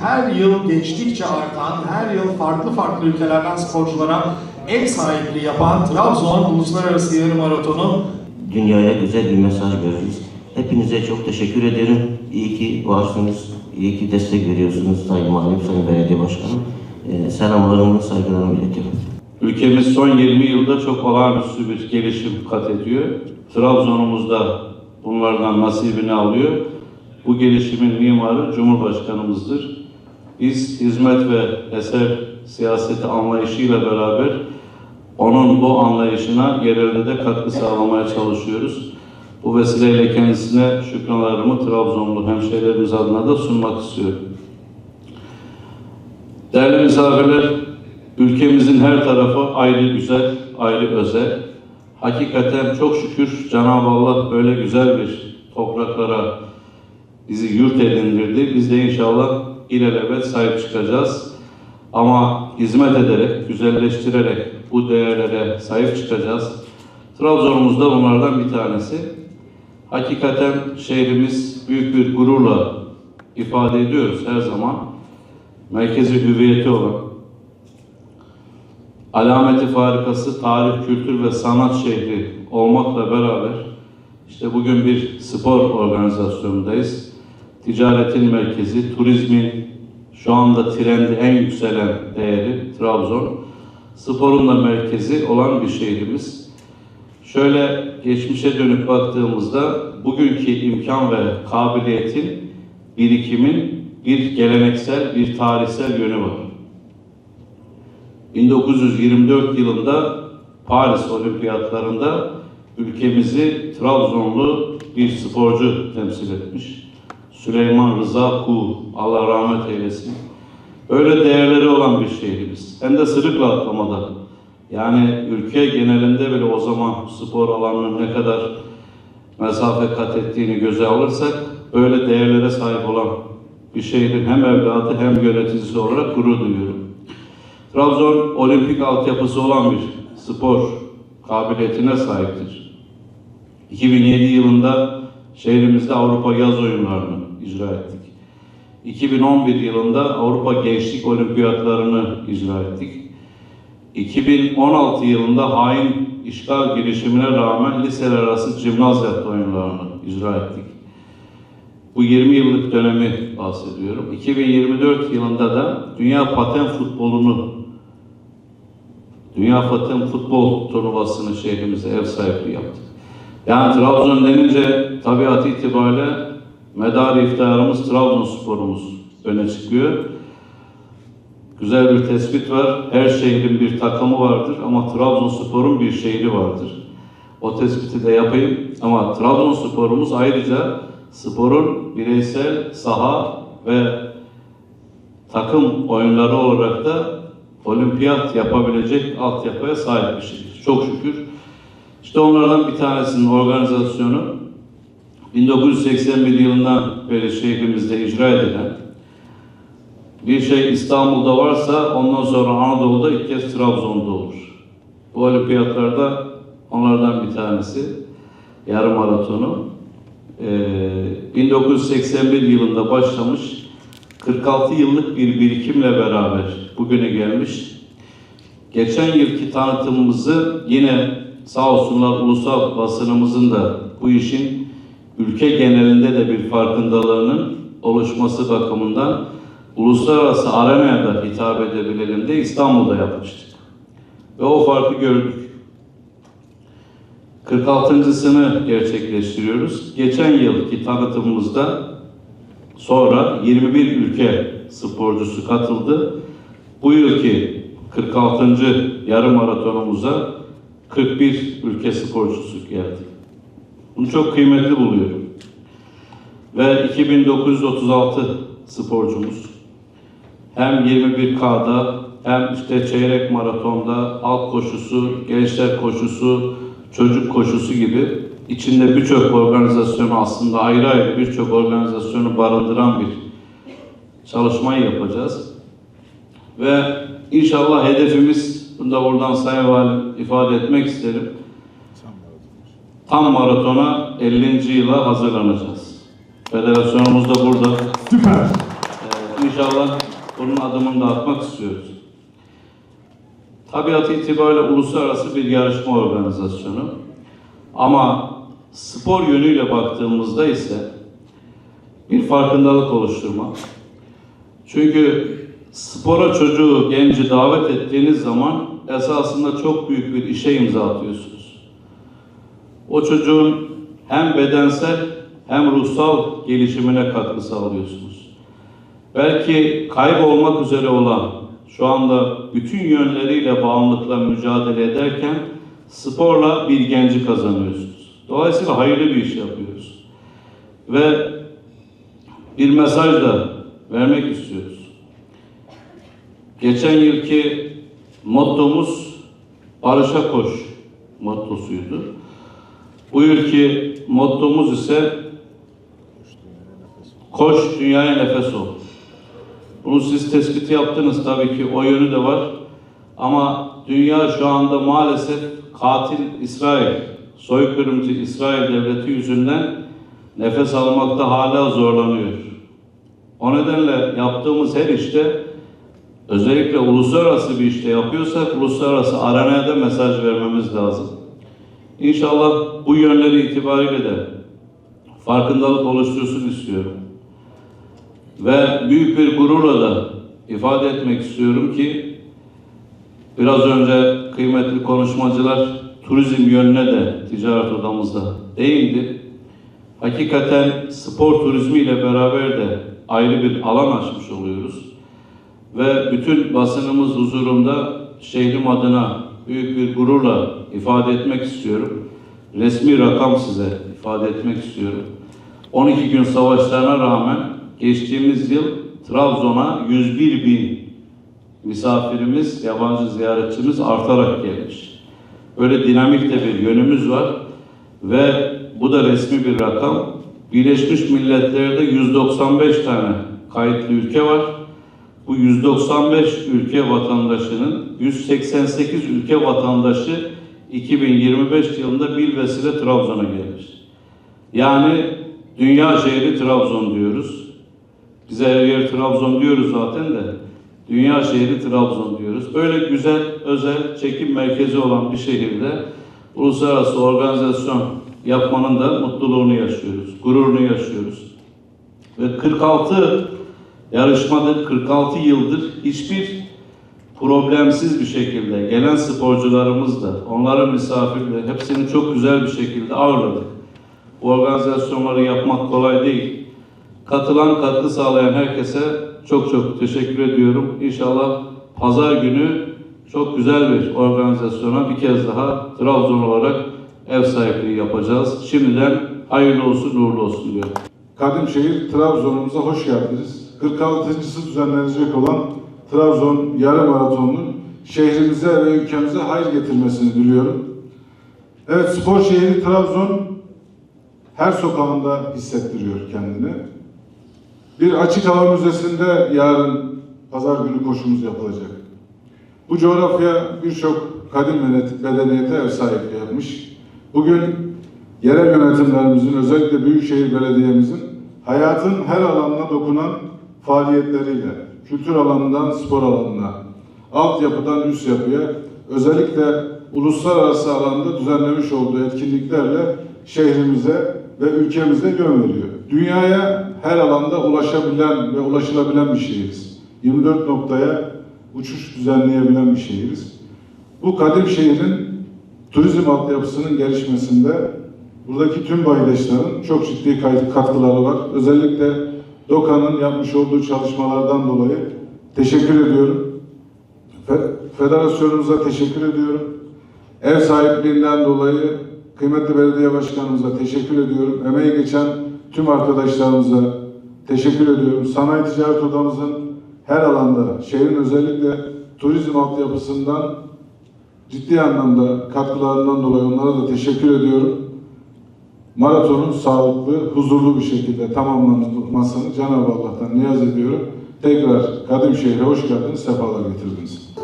her yıl geçtikçe artan, her yıl farklı farklı ülkelerden sporculara ev sahipliği yapan Trabzon Uluslararası Yarım Maratonu dünyaya güzel bir mesaj veririz. Hepinize çok teşekkür ederim. İyi ki varsınız. İyi ki destek veriyorsunuz Sayın Valim, Sayın Belediye Başkanım. Ee, selamlarımı, saygılarımı iletiyorum. Ülkemiz son 20 yılda çok olağanüstü bir gelişim kat ediyor. Trabzon'umuzda bunlardan nasibini alıyor. Bu gelişimin mimarı Cumhurbaşkanımızdır. Biz hizmet ve eser siyaseti anlayışıyla beraber onun bu anlayışına yerelde de katkı sağlamaya çalışıyoruz. Bu vesileyle kendisine şükranlarımı Trabzonlu hemşehrilerimiz adına da sunmak istiyorum. Değerli misafirler, ülkemizin her tarafı ayrı güzel, ayrı özel. Hakikaten çok şükür Cenab-ı Allah böyle güzel bir topraklara bizi yurt edindirdi. Biz de inşallah ilelebet sahip çıkacağız. Ama hizmet ederek, güzelleştirerek bu değerlere sahip çıkacağız. Trabzon'umuz da bunlardan bir tanesi. Hakikaten şehrimiz büyük bir gururla ifade ediyoruz her zaman. Merkezi hüviyeti olan, alameti farikası tarih, kültür ve sanat şehri olmakla beraber işte bugün bir spor organizasyonundayız. Ticaretin merkezi, turizmin şu anda trendi en yükselen değeri Trabzon. Sporun da merkezi olan bir şehrimiz. Şöyle geçmişe dönüp baktığımızda bugünkü imkan ve kabiliyetin, birikimin bir geleneksel, bir tarihsel yönü var. 1924 yılında Paris Olimpiyatlarında ülkemizi Trabzonlu bir sporcu temsil etmiş. Süleyman Rıza Kuğ, Allah rahmet eylesin. Öyle değerleri olan bir şehrimiz. Hem de sırıkla atlamada. Yani ülke genelinde bile o zaman spor alanının ne kadar mesafe kat ettiğini göze alırsak böyle değerlere sahip olan bir şehrin hem evladı hem yöneticisi olarak gurur duyuyorum. Trabzon olimpik altyapısı olan bir spor kabiliyetine sahiptir. 2007 yılında şehrimizde Avrupa Yaz Oyunlarını icra ettik. 2011 yılında Avrupa Gençlik Olimpiyatlarını icra ettik. 2016 yılında hain işgal girişimine rağmen liseler arası cimnazyat oyunlarını icra ettik. Bu 20 yıllık dönemi bahsediyorum. 2024 yılında da Dünya Paten Futbolu'nu Dünya Paten Futbol Turnuvası'nı şehrimize ev sahipliği yaptık. Yani Trabzon denince tabiat itibariyle medar iftiharımız Trabzonsporumuz öne çıkıyor. Güzel bir tespit var. Her şehrin bir takımı vardır ama Trabzonspor'un bir şehri vardır. O tespiti de yapayım. Ama Trabzonspor'umuz ayrıca sporun bireysel saha ve takım oyunları olarak da olimpiyat yapabilecek altyapıya sahip bir şehir. Çok şükür. İşte onlardan bir tanesinin organizasyonu 1981 yılından beri şehrimizde icra edilen bir şey İstanbul'da varsa ondan sonra Anadolu'da ilk kez Trabzon'da olur. Bu olimpiyatlarda onlardan bir tanesi yarım maratonu. Ee, 1981 yılında başlamış 46 yıllık bir birikimle beraber bugüne gelmiş. Geçen yılki tanıtımımızı yine sağ olsunlar ulusal basınımızın da bu işin ülke genelinde de bir farkındalığının oluşması bakımından uluslararası arenaya da hitap edebilelim de İstanbul'da yapmıştık. Ve o farkı gördük. 46.sını gerçekleştiriyoruz. Geçen yılki tanıtımımızda sonra 21 ülke sporcusu katıldı. Bu yılki 46. yarım maratonumuza 41 ülke sporcusu geldi. Bunu çok kıymetli buluyorum. Ve 2936 sporcumuz hem 21K'da hem işte çeyrek maratonda alt koşusu, gençler koşusu, çocuk koşusu gibi içinde birçok organizasyonu aslında ayrı ayrı birçok organizasyonu barındıran bir çalışmayı yapacağız. Ve inşallah hedefimiz, bunu da buradan Sayın Valim ifade etmek isterim. Tam maratona 50. yıla hazırlanacağız. Federasyonumuz da burada. süper. Ee, İnşallah bunun adımını da atmak istiyoruz. Tabiatı itibariyle uluslararası bir yarışma organizasyonu. Ama spor yönüyle baktığımızda ise bir farkındalık oluşturmak. Çünkü spora çocuğu, genci davet ettiğiniz zaman esasında çok büyük bir işe imza atıyorsunuz. O çocuğun hem bedensel hem ruhsal gelişimine katkı sağlıyorsunuz. Belki kaybolmak üzere olan, şu anda bütün yönleriyle bağımlılıkla mücadele ederken sporla bir genci kazanıyorsunuz. Dolayısıyla hayırlı bir iş yapıyoruz. Ve bir mesaj da vermek istiyoruz. Geçen yılki mottomuz Barış'a koş mottosuydu. Bu yılki mottomuz ise Koş dünyaya nefes ol. Bunu siz tespiti yaptınız tabii ki o yönü de var. Ama dünya şu anda maalesef katil İsrail, soykırımcı İsrail devleti yüzünden nefes almakta hala zorlanıyor. O nedenle yaptığımız her işte özellikle uluslararası bir işte yapıyorsak uluslararası arenaya da mesaj vermemiz lazım. İnşallah bu yönleri itibariyle de farkındalık oluştursun istiyorum. Ve büyük bir gururla da ifade etmek istiyorum ki biraz önce kıymetli konuşmacılar turizm yönüne de ticaret odamızda değindi. Hakikaten spor turizmi ile beraber de ayrı bir alan açmış oluyoruz. Ve bütün basınımız huzurunda şehrim adına büyük bir gururla ifade etmek istiyorum. Resmi rakam size ifade etmek istiyorum. 12 gün savaşlarına rağmen geçtiğimiz yıl Trabzon'a 101 bin misafirimiz, yabancı ziyaretçimiz artarak gelmiş. Böyle dinamik de bir yönümüz var ve bu da resmi bir rakam. Birleşmiş Milletler'de 195 tane kayıtlı ülke var. Bu 195 ülke vatandaşının 188 ülke vatandaşı 2025 yılında bilvesile Trabzon'a gelmiş. Yani dünya şehri Trabzon diyoruz. Bize her yer Trabzon diyoruz zaten de. Dünya şehri Trabzon diyoruz. Böyle güzel, özel, çekim merkezi olan bir şehirde uluslararası organizasyon yapmanın da mutluluğunu yaşıyoruz, gururunu yaşıyoruz. Ve 46 yarışmadır, 46 yıldır hiçbir problemsiz bir şekilde gelen sporcularımız da, onların misafirleri hepsini çok güzel bir şekilde ağırladık. Bu organizasyonları yapmak kolay değil. Katılan, katkı sağlayan herkese çok çok teşekkür ediyorum. İnşallah pazar günü çok güzel bir organizasyona bir kez daha Trabzon olarak ev sahipliği yapacağız. Şimdiden hayırlı olsun, uğurlu olsun diyorum. Kadimşehir Trabzon'umuza hoş geldiniz. 46.sı düzenlenecek olan Trabzon yarım maratonunun şehrimize ve ülkemize hayır getirmesini diliyorum. Evet spor şehri Trabzon her sokağında hissettiriyor kendini. Bir açık hava müzesinde yarın pazar günü koşumuz yapılacak. Bu coğrafya birçok kadim medeniyete ev sahipliği yapmış. Bugün yerel yönetimlerimizin, özellikle Büyükşehir Belediye'mizin hayatın her alanına dokunan faaliyetleriyle, kültür alanından spor alanına, altyapıdan üst yapıya, özellikle uluslararası alanda düzenlemiş olduğu etkinliklerle şehrimize ve ülkemize yön veriyor. Dünyaya her alanda ulaşabilen ve ulaşılabilen bir şehiriz. 24 noktaya uçuş düzenleyebilen bir şehiriz. Bu kadim şehrin turizm altyapısının gelişmesinde buradaki tüm baydaşların çok ciddi katkıları var. Özellikle DOKA'nın yapmış olduğu çalışmalardan dolayı teşekkür ediyorum. Fe- Federasyonumuza teşekkür ediyorum. Ev sahipliğinden dolayı kıymetli belediye başkanımıza teşekkür ediyorum. Emeği geçen tüm arkadaşlarımıza teşekkür ediyorum. Sanayi Ticaret Odamızın her alanda, şehrin özellikle turizm altyapısından ciddi anlamda katkılarından dolayı onlara da teşekkür ediyorum. Maratonun sağlıklı, huzurlu bir şekilde tamamlanmasını Cenab-ı Allah'tan niyaz ediyorum. Tekrar Kadimşehir'e hoş geldiniz, sefalar getirdiniz.